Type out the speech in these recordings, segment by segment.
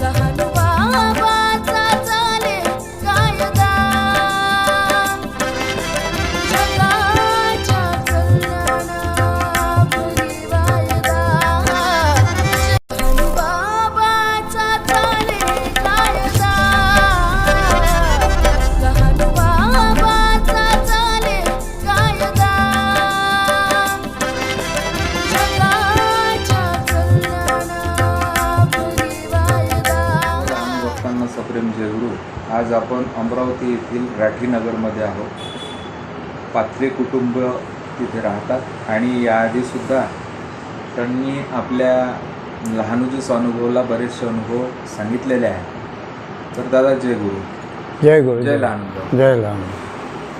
लहान बाबाचा आपण अमरावती येथील राठीनगरमध्ये आहोत. पाथरे कुटुंब तिथे राहतात आणि याआधीसुद्धा त्यांनी आपल्या लहानुजीस अनुभवला बरेचसे अनुभव सांगितलेले आहेत. तर दादा जय गुरु. जय गुरु जय लहानुभाऊ जय लहान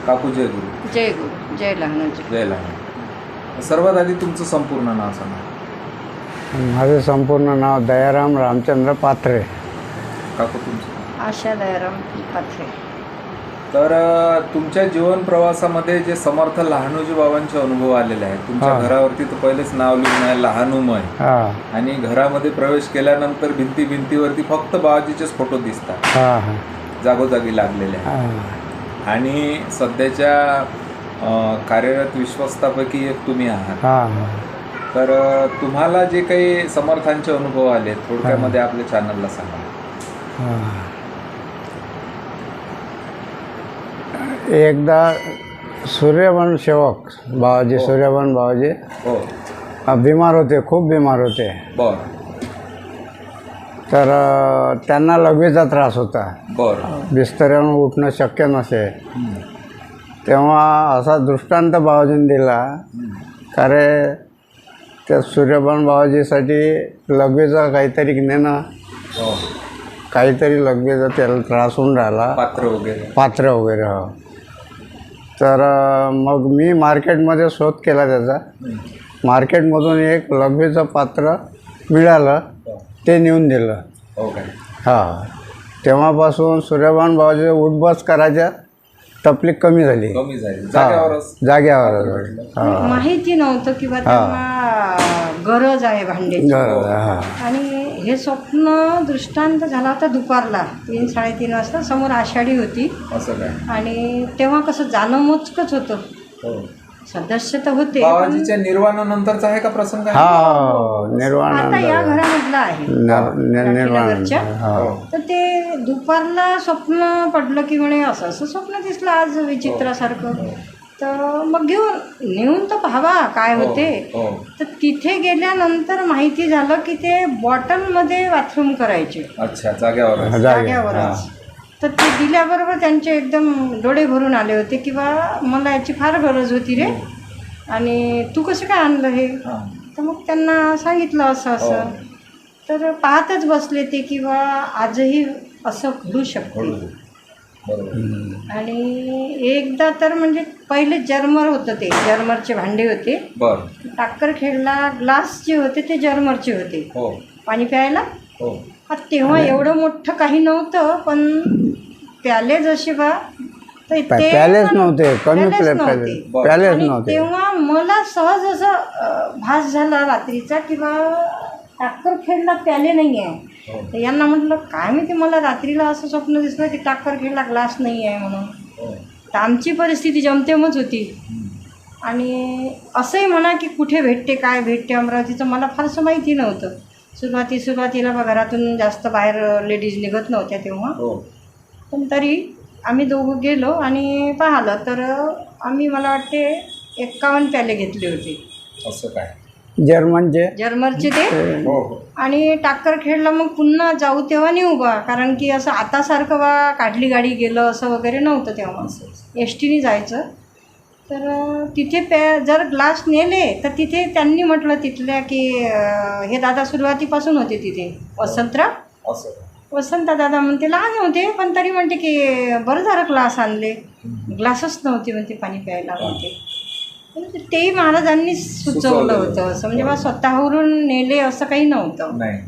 काकू जय गुरु. जय गुरु जय लहानाजी जय लहान सर्वात आधी तुमचं संपूर्ण नाव सांगा. माझं संपूर्ण नाव दयाराम रामचंद्र पात्रे काकू तुमचं. आशा दयाराम पाथरे तर तुमच्या जीवन प्रवासामध्ये जे समर्थ लहानोजी बाबांचे अनुभव आलेले आहेत तुमच्या. घरावरती तर पहिलेच नाव लिहून आहे लहानुमय. हां. आणि घरामध्ये प्रवेश केल्यानंतर भिंती भिंतीवरती फक्त बाबाजीचेच फोटो दिसतात. हां हां. जागोजागी लागलेले आहेत. हां. आणि सध्याच्या कार्यरत विश्वस्तापैकी एक तुम्ही आहात. हां हां. तर तुम्हाला जे काही समर्थांचे अनुभव आले थोडक्यामध्ये आपल्या चॅनलला सांगा. एकदा सूर्यवन सेवक बाबाजी सूर्यवन बाबाजी हो. बिमार होते खूप बिमार होते. तर त्यांना लघवीचा त्रास होता. बर. बिस्तऱ्यावरून उठणं शक्य नसे. तेव्हा असा दृष्टांत बाबाजीने दिला का रे त्या सूर्यबान बाबाजीसाठी लघवीचं काहीतरी नेणं हो. काहीतरी लघवीचा त्याला त्रास होऊन राहिला. पात्र वगैरे. पात्र वगैरे हो. तर मग मी मार्केटमध्ये शोध केला त्याचा. मार्केटमधून एक लघवीचं पात्र मिळालं. ते नेऊन दिलं. हो हां. तेव्हापासून सूर्यबान बाबाजी उठबस करायच्या तकलीफ कमी झाली. कमी झाली. जाग्यावरच जाग्यावर हां. माहिती नव्हतं किंवा गरज आहे भांड्याची हां. आणि हे स्वप्न दृष्टांत झाला होता दुपारला. तीन साडेतीन वाजता समोर आषाढी होती. असं काय? आणि तेव्हा कसं जाणं मोजकंच होतं. हो. सदस्य तर होते पण बाबाजीच्या निर्वाणानंतरचा आहे का प्रसंग? हा आता या घरामधला आहे. हो. हा. तर ते दुपारला स्वप्न पडलं की म्हणे असं असं स्वप्न दिसलं आज विचित्रासारखं. तर मग घेऊन नेऊन तर पाहावा काय होते. हो. तर तिथे गेल्यानंतर माहिती झालं की ते बॉटलमध्ये बाथरूम करायचे. अच्छा जाग्यावर जागे. जाग्यावरच तर ते दिल्याबरोबर त्यांचे एकदम डोळे भरून आले होते की बा मला याची फार गरज होती रे. आणि तू कसं काय आणलं हे? तर मग त्यांना सांगितलं असं असं. तर पाहतच बसले ते की बा आजही असं घडू शकते. आणि एकदा तर म्हणजे पहिले जर्मर होतं ते जर्मरचे भांडे होते. बर. टाक्कर खेळला ग्लास जे होते ते जर्मरचे होते. हो. पाणी प्यायला? हो. हा तेव्हा एवढं मोठं काही नव्हतं पण प्याले जसे बा तर पॅ- ते पॅलेस पण नव्हते कमी पॅलेस प्ले नव्हते. तेव्हा मला सहज असं भास झाला रात्रीचा की बा टाक्कर खेळला प्याले नाही आहे हो तर यांना म्हटलं काय माहिती मला रात्रीला असं स्वप्न दिसलं की टाक्कर खेळला ग्लास नाही आहे म्हणून. हो. तर आमची परिस्थिती जमतेमच होती. आणि असंही म्हणा की कुठे भेटते काय भेटते अमरावतीचं मला फारसं माहिती नव्हतं. सुरुवाती सुरुवातीला बा घरातून जास्त बाहेर लेडीज निघत नव्हत्या तेव्हा. हो. पण तरी आम्ही दोघं गेलो आणि पाहिलं तर आम्ही मला वाटते एक्कावन्न प्याले घेतले होते. असं काय? जर्मनचे जर्मरचे ते? हो हो. आणि टाक्कर खेळला मग पुन्हा जाऊ तेव्हा नेऊ बा. कारण की असं आतासारखं बा काढली गाडी गेलं असं वगैरे नव्हतं तेव्हा. एस टीने जायचं. तर तिथे प्या जर ग्लास नेले तर तिथे त्यांनी म्हटलं तिथल्या की हे दादा सुरुवातीपासून होते तिथे. वसंतराव? असं. वसंत दादा म्हणते लहान होते पण तरी म्हणते की बरं झालं ग्लास आणले. ग्लासच नव्हते म्हणते पाणी प्यायला म्हणते तेही महाराजांनी सुचवलं होतं असं. म्हणजे बा स्वतःवरून नेले असं काही नव्हतं. नाही.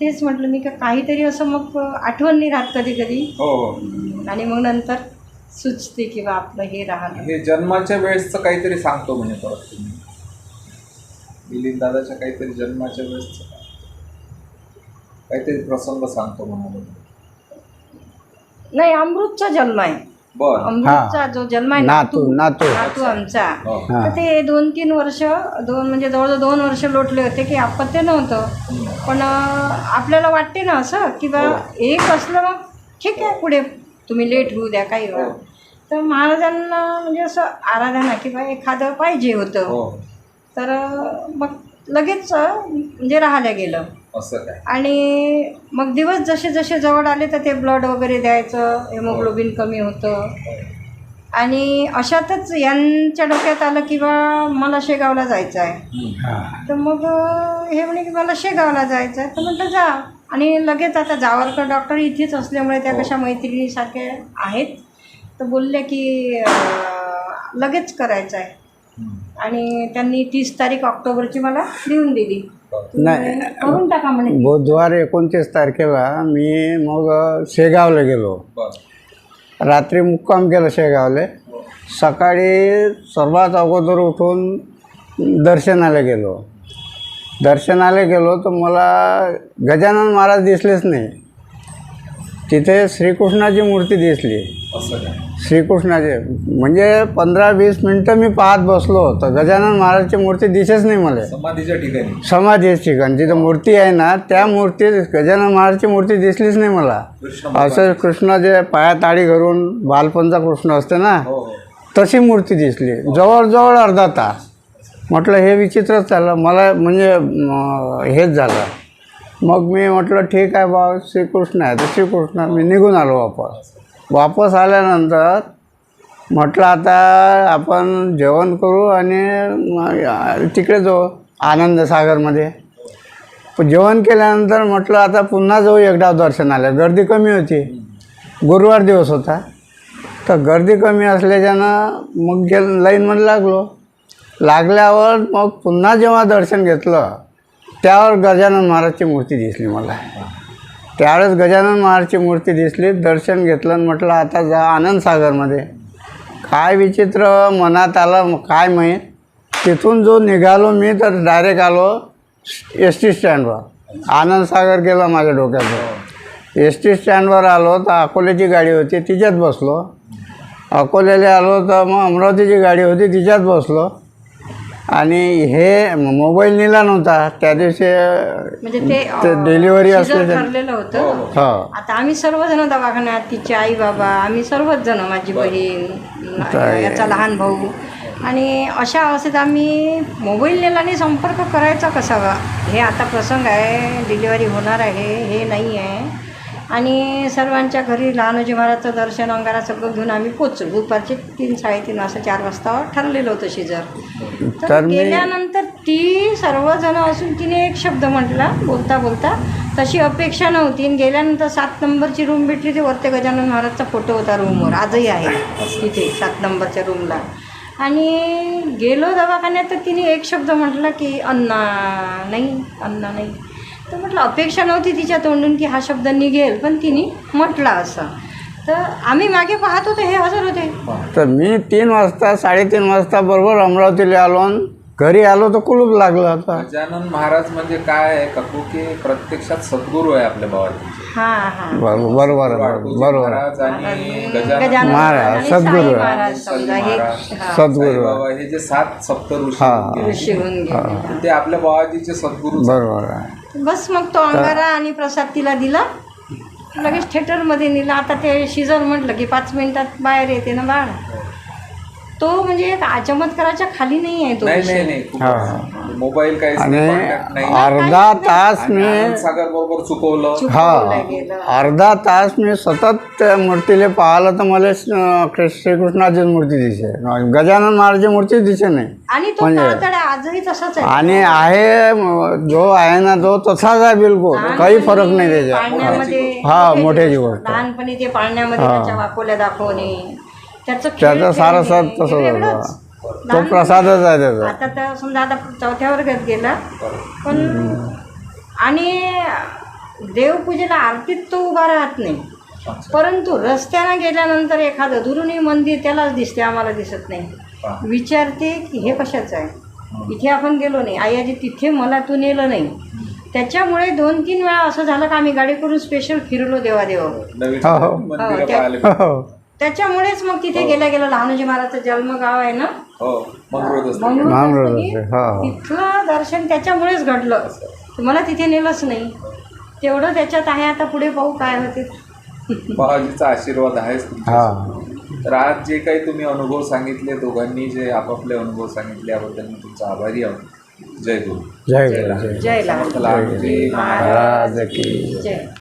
तेच म्हटलं मी का काहीतरी असं मग आठवण नाही राहत कधी कधी हो हो. आणि मग नंतर सुचते की बा आपलं हे राहिलं हे जन्माच्या वेळेसचं काहीतरी सांगतो म्हणे परत तुम्ही. मिलिंद दादाच्या काहीतरी जन्माच्या वेळेसचं काहीतरी प्रसंग सांगतो म्हणाले नाही अमृतचा जन्म आहे. अमृतचा जो जन्म आहे नातू नातू नातू आमचा. हो. हा. तर ते दोन तीन वर्ष दोन म्हणजे जवळजवळ दोन वर्ष लोटले होते की अपत्य नव्हतं. पण आपल्याला वाटते ना असं की बा एक असलं मग ठीक आहे पुढे तुम्ही लेट होऊ द्या काही वेळा तर महाराजांना म्हणजे असं आराधना की बा एखादं पाहिजे होतं. हो. तर मग लगेच म्हणजे राहायला गेलं. असं काय? आणि मग दिवस जसे जसे जवळ आले तर ते ब्लड वगैरे द्यायचं हेमोग्लोबिन कमी होतं. आणि अशातच यांच्या डोक्यात आलं की बा मला शेगावला जायचं आहे. तर मग हे म्हणे की मला शेगावला जायचं आहे तर म्हटलं जा. आणि लगेच आता जावरकर डॉक्टर इथेच असल्यामुळे त्या कशा मैत्रिणीसारख्या आहेत. तर बोलल्या की लगेच करायचं आहे. आणि त्यांनी तीस तारीख ऑक्टोबरची मला देऊन दिली. नाही. बुधवार एकोणतीस तारखेला मी मग शेगावला गेलो. रात्री मुक्काम केलं शेगावले. सकाळी सर्वात अगोदर उठून दर्शनाला गेलो. दर्शनाला गेलो तर मला गजानन महाराज दिसलेच नाही. तिथे श्रीकृष्णाची मूर्ती दिसली. श्रीकृष्णाचे. म्हणजे पंधरा वीस मिनटं मी पाहत बसलो तर गजानन महाराजची मूर्ती दिसेच नाही मला. समाधीच्या ठिकाणी. समाधी ठिकाण. जिथं मूर्ती आहे ना त्या मूर्तीत गजानन महाराजची मूर्ती दिसलीच नाही मला. असं कृष्ण जे पाया ताळी घरून बालपणचा कृष्ण असते ना हो हो. तशी मूर्ती दिसली. जवळजवळ अर्धा तास. म्हटलं हे विचित्रच झालं. मला म्हणजे हेच झालं. मग मी म्हटलं ठीक आहे बा श्रीकृष्ण आहे. तर श्रीकृष्ण मी निघून आलो वापस. वापस आल्यानंतर म्हटलं आता आपण जेवण करू आणि तिकडे जाऊ आनंदसागरमध्ये जेवण केल्यानंतर म्हटलं आता पुन्हा जाऊ एकदा दर्शनाला गर्दी कमी होती. गुरुवार दिवस होता. तर गर्दी कमी असल्याच्यानं मग गे लाईनमध्ये लागलो. लागल्यावर मग पुन्हा जेव्हा दर्शन घेतलं त्यावर गजानन महाराजची मूर्ती दिसली मला. त्यावेळेस गजानन महाराजची मूर्ती दिसली दर्शन घेतलं आणि म्हटलं आता जा आनंदसागरमध्ये काय विचित्र मनात आलं काय माहीत? तिथून जो निघालो मी तर डायरेक्ट आलो एस टी स्टँडवर आनंदसागर गेलं माझ्या डोक्यात एस टी स्टँडवर आलो तर अकोल्याची गाडी होती तिच्यात बसलो. अकोल्याला आलो तर मग अमरावतीची गाडी होती तिच्यात बसलो. आणि हे मोबाईल नेला नव्हता. त्या दिवशी म्हणजे ते डिलिव्हरी असल्याच्या ठरलेलं होतं. हो. आता आम्ही सर्वजण दवाखान्यात तिचे आई बाबा आम्ही सर्वच जण माझी बहीण? याचा लहान भाऊ. आणि अशा अवस्थेत आम्ही मोबाईल नेल्याने संपर्क करायचा कसा? बा हे आता प्रसंग आहे डिलिव्हरी होणार आहे हे नाही आहे. आणि सर्वांच्या घरी लहानोजी महाराजचं दर्शन अंगारा सगळं घेऊन आम्ही पोचलो. दुपारचे तीन साडेतीन वाजता चार वाजता ठरलेलं होतं शिजर. तर गेल्यानंतर ती सर्वजण असून तिने एक शब्द म्हटला बोलता बोलता तशी अपेक्षा नव्हती. आणि गेल्यानंतर सात नंबरची रूम भेटली ते वरते गजानन महाराजचा फोटो होता रूमवर आजही आहे तिथे सात नंबरच्या रूमला आणि गेलो दवाखान्यात तर तिने एक शब्द म्हटला की अण्णा नाही अण्णा नाही. तर म्हटलं अपेक्षा नव्हती तिच्या तोंडून की हा शब्द निघेल. पण तिने म्हटला असं. तर आम्ही मागे पाहत होतो हे हजर होते. तर मी तीन वाजता साडेतीन वाजता बरोबर अमरावतीला आलो आणि घरी आलो तर कुलूप लागलं होतं गजानन महाराज म्हणजे काय आहे? काकू की प्रत्यक्षात सद्गुरू आहे आपल्या बाबाजीचे हां हां. बरोबर बरोबर महाराज आणि गजानन गजानन महाराज, आणि सद्गुरू साई आहे. महाराज समजा हे हा, सद्गुरू. बाबा हे जे सात सप्त ऋषी हा. गेले. ते आपल्या बाबाजीचे सद्गुरू बरोबर आहे. बस मग तो अंगारा आणि प्रसाद तिला दिला. लगेच थिएटरमध्ये नेला. आता ते शिजर म्हटलं की पाच मिनिटात बाहेर येते ना बाळ. तो म्हणजे एक चमत्काराच्या खाली नाही आहे तो नाही विषय. नाही नाही खूप हा. मोबाईल काही आणि contact नाही. अर्धा तास मी सागर बरोबर चुकवलं. चुकवलं गेलं. हा अर्धा तास मी सतत त्या मूर्तीला पाहिलं तर मला अं, श्रीकृष्णाचीच मूर्ती दिसे गजानन महाराजची मूर्ती दिसे नाही. आणि तो म्हणजे- तळतळ आजही तसाच आहे. आणि आहे म, जो आहे ना तो तसाच आहे बिलकुल. काही फरक नाही त्याच्यात. पाळण्यामध्ये हा, मोठ्याची गोष्ट. लहानपणी ते पाळण्यामध्ये हा. त्याच्या वाकोल्या दाखवणे. त्याचं खेळ त्याचा सारा खेळणे, साथ हे तसंच वेगळंच. होता तो लहान- प्रसादच आहे त्याचा. आता तर समजा आता चौथ्या वर्गात गेला. पण आणि देवपूजेला आरतीत तो उभा राहत नाही. परंतु रस्त्यानं गेल्यानंतर एखादं दुरुणी मंदिर त्यालाच दिसते आम्हाला दिसत नाही. विचारते की हे कशाचं आहे? इथे आपण गेलो नाही. आई आजी तिथे मला तू नेलं नाही. त्याच्यामुळे दोन तीन वेळा असं झालं का आम्ही गाडी करून स्पेशल फिरलो देवा देवा नवीन हो, हो. मंदिरं हो, हो. त्याच्यामुळेच मग तिथे गेल्या गेल्या लहानोजी महाराजचं जन्मगाव आहे ना? हो मंगरुळ. मंगरुळ. हो तिथलं दर्शन त्याच्यामुळेच घडलं. मला तिथे नेलंच नाही. तेवढं त्याच्यात आहे आता पुढे पाहू काय होते. बाबाजीचा आशीर्वाद आहेच तुमच्या हा. तर आज जे काही तुम्ही अनुभव सांगितले दोघांनी जे आपापले अनुभव सांगितले याबद्दल मी तुमचा आभारी आहोत. जय गुरु. जय गुरु जय जय लहान लहानजी. महाराज की जय.